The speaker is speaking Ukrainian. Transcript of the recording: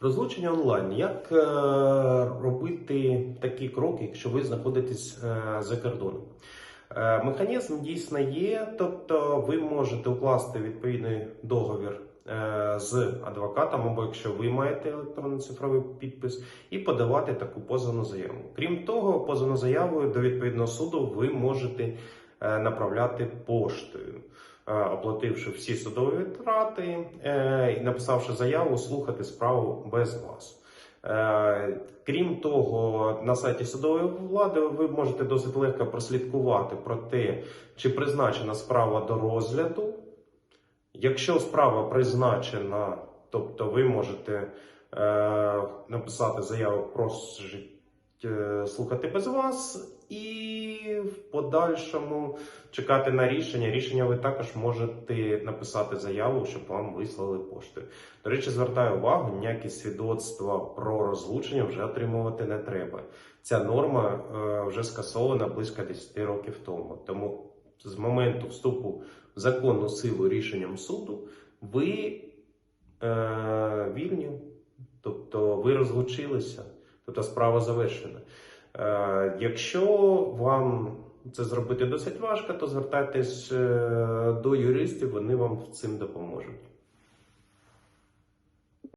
Розлучення онлайн. Як е, робити такі кроки, якщо ви знаходитесь е, за кордоном? Е, механізм дійсно є, тобто ви можете укласти відповідний договір з адвокатом, або якщо ви маєте електронний цифровий підпис, і подавати таку позовну заяву. Крім того, позовну заяву до відповідного суду ви можете направляти поштою. Е, Оплативши всі судові витрати е, і написавши заяву, слухати справу без вас. Е, Крім того, на сайті судової влади ви можете досить легко прослідкувати про те, чи призначена справа до розгляду. Якщо справа призначена, тобто ви можете написати заяву е, слухати без вас, і в подальшому чекати на рішення. Рішення ви також можете написати заяву, щоб вам вислали поштою. До речі, звертаю увагу, ніякі свідоцтва про розлучення вже отримувати не треба. Ця норма е, вже скасована близько 10 років тому. Тому з моменту вступу в законну силу рішенням суду ви е, вільні, тобто ви розлучилися, тобто справа завершена. Е, якщо вам це зробити досить важко, то звертайтесь е, до юристів, вони вам цим допоможуть.